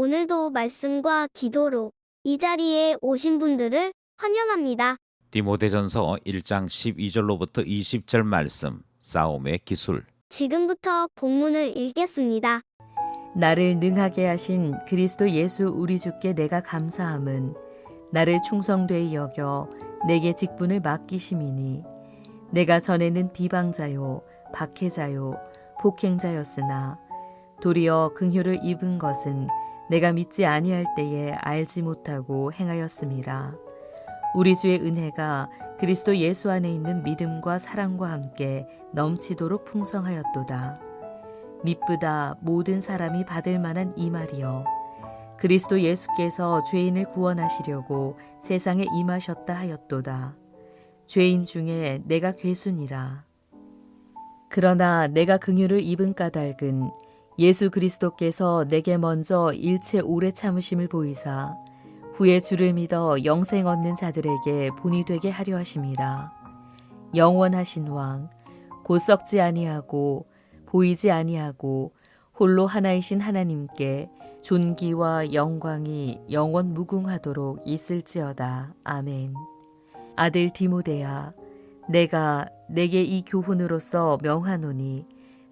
오늘도 말씀과 기도로 이 자리에 오신 분들을 환영합니다. 디모데전서 1장 12절로부터 20절 말씀 싸움의 기술 지금부터 본문을 읽겠습니다. 나를 능하게 하신 그리스도 예수 우리 주께 내가 감사함은 나를 충성되이 여겨 내게 직분을 맡기심이니 내가 전에는 비방자요 박해자요 폭행자였으나 도리어 긍휼을 입은 것은 내가 믿지 아니할 때에 알지 못하고 행하였음이라 우리 주의 은혜가 그리스도 예수 안에 있는 믿음과 사랑과 함께 넘치도록 풍성하였도다. 미쁘다 모든 사람이 받을 만한 이 말이여 그리스도 예수께서 죄인을 구원하시려고 세상에 임하셨다 하였도다. 죄인 중에 내가 괴순이라. 그러나 내가 긍휼을 입은 까닭은 예수 그리스도께서 내게 먼저 일체 오래 참으심을 보이사 후에 주를 믿어 영생 얻는 자들에게 본이 되게 하려 하심이라 영원하신 왕 곧 썩지 아니하고 보이지 아니하고 홀로 하나이신 하나님께 존귀와 영광이 영원 무궁하도록 있을지어다. 아멘. 아들 디모데야, 내가 내게 이 교훈으로서 명하노니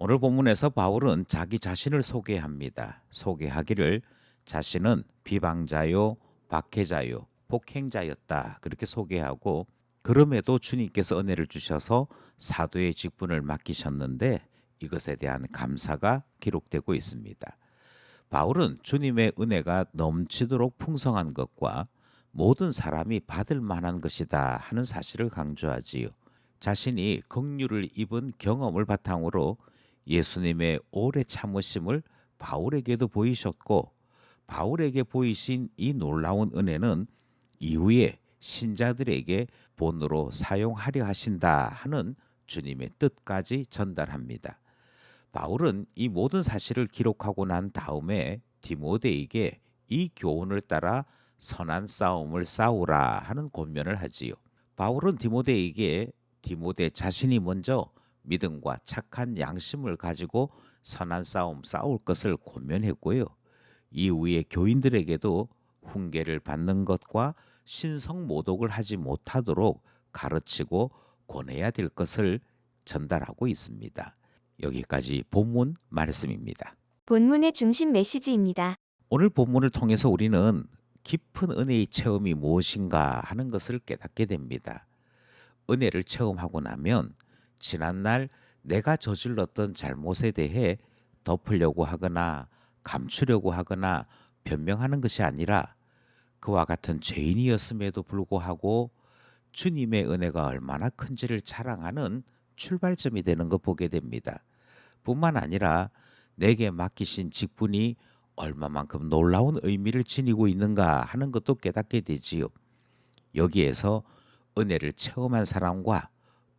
오늘 본문에서 바울은 자기 자신을 소개합니다. 소개하기를 자신은 비방자요, 박해자요, 폭행자였다. 그렇게 소개하고 그럼에도 주님께서 은혜를 주셔서 사도의 직분을 맡기셨는데 이것에 대한 감사가 기록되고 있습니다. 바울은 주님의 은혜가 넘치도록 풍성한 것과 모든 사람이 받을 만한 것이다 하는 사실을 강조하지요. 자신이 긍휼을 입은 경험을 바탕으로 예수님의 오래 참으심을 바울에게도 보이셨고 바울에게 보이신 이 놀라운 은혜는 이후에 신자들에게 본으로 사용하려 하신다 하는 주님의 뜻까지 전달합니다. 바울은 이 모든 사실을 기록하고 난 다음에 디모데에게 이 교훈을 따라 선한 싸움을 싸우라 하는 권면을 하지요. 바울은 디모데에게 디모데 자신이 먼저 믿음과 착한 양심을 가지고 선한 싸움 싸울 것을 권면했고요. 이후에 교인들에게도 훈계를 받는 것과 신성 모독을 하지 못하도록 가르치고 권해야 될 것을 전달하고 있습니다. 여기까지 본문 말씀입니다. 본문의 중심 메시지입니다. 오늘 본문을 통해서 우리는 깊은 은혜의 체험이 무엇인가 하는 것을 깨닫게 됩니다. 은혜를 체험하고 나면 지난날 내가 저질렀던 잘못에 대해 덮으려고 하거나 감추려고 하거나 변명하는 것이 아니라 그와 같은 죄인이었음에도 불구하고 주님의 은혜가 얼마나 큰지를 자랑하는 출발점이 되는 거 보게 됩니다. 뿐만 아니라 내게 맡기신 직분이 얼마만큼 놀라운 의미를 지니고 있는가 하는 것도 깨닫게 되지요. 여기에서 은혜를 체험한 사람과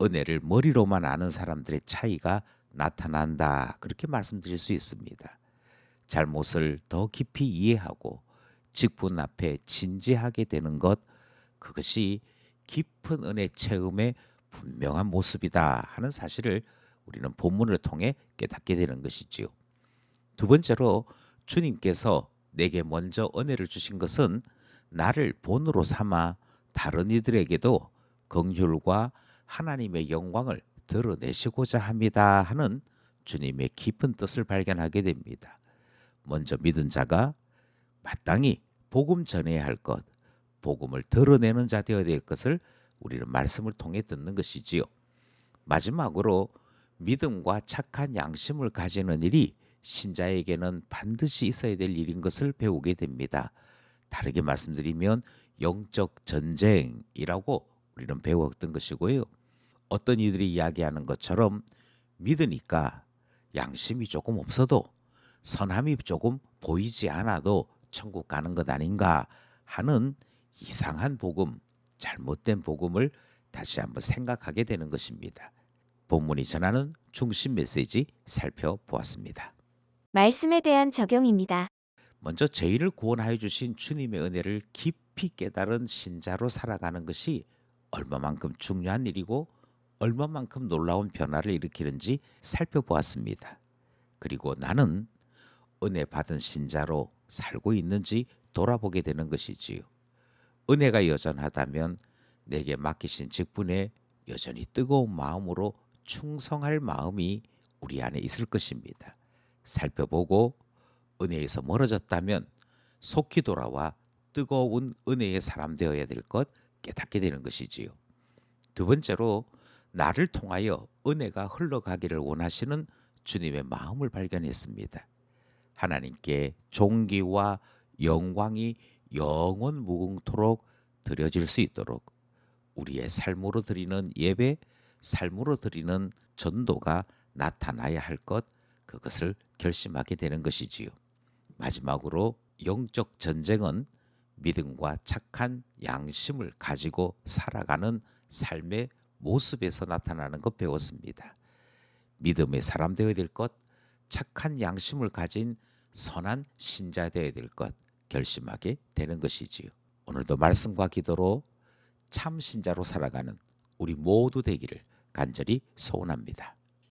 은혜를 머리로만 아는 사람들의 차이가 나타난다. 그렇게 말씀드릴 수 있습니다. 잘못을 더 깊이 이해하고 직분 앞에 진지하게 되는 것 그것이 깊은 은혜 체험의 분명한 모습이다 하는 사실을 우리는 본문을 통해 깨닫게 되는 것이지요. 두 번째로 주님께서 내게 먼저 은혜를 주신 것은 나를 본으로 삼아 다른 이들에게도 긍휼과 하나님의 영광을 드러내시고자 합니다 하는 주님의 깊은 뜻을 발견하게 됩니다. 먼저 믿은 자가 마땅히 복음 전해야 할 것, 복음을 드러내는 자 되어야 될 것을 우리는 말씀을 통해 듣는 것이지요. 마지막으로 믿음과 착한 양심을 가지는 일이 신자에게는 반드시 있어야 될 일인 것을 배우게 됩니다. 다르게 말씀드리면 영적 전쟁이라고 우리는 배웠던 것이고요. 어떤 이들이 이야기하는 것처럼 믿으니까 양심이 조금 없어도 선함이 조금 보이지 않아도 천국 가는 것 아닌가 하는 이상한 복음, 잘못된 복음을 다시 한번 생각하게 되는 것입니다. 본문이 전하는 중심 메시지 살펴보았습니다. 말씀에 대한 적용입니다. 먼저 죄인을 구원하여 주신 주님의 은혜를 깊이 깨달은 신자로 살아가는 것이 얼마만큼 중요한 일이고 얼마만큼 놀라운 변화를 일으키는지 살펴보았습니다. 그리고 나는 은혜 받은 신자로 살고 있는지 돌아보게 되는 것이지요. 은혜가 여전하다면 내게 맡기신 직분에 여전히 뜨거운 마음으로 충성할 마음이 우리 안에 있을 것입니다. 살펴보고 은혜에서 멀어졌다면 속히 돌아와 뜨거운 은혜의 사람 되어야 될 것 깨닫게 되는 것이지요. 두 번째로 나를 통하여 은혜가 흘러가기를 원하시는 주님의 마음을 발견했습니다. 하나님께 존귀와 영광이 영원 무궁토록 드려질 수 있도록 우리의 삶으로 드리는 예배, 삶으로 드리는 전도가 나타나야 할 것 그것을 결심하게 되는 것이지요. 마지막으로 영적 전쟁은 믿음과 착한 양심을 가지고 살아가는 삶의 모습에서 나타나는 것 배웠습니다. 믿음의 사람 되어야 될 것, 착한 양심을 가진 선한 신자 되어야 될 것 결심하게 되는 것이지요. 오늘도 말씀과 기도로 참 신자로 살아가는 우리 모두 되기를 간절히 소원합니다.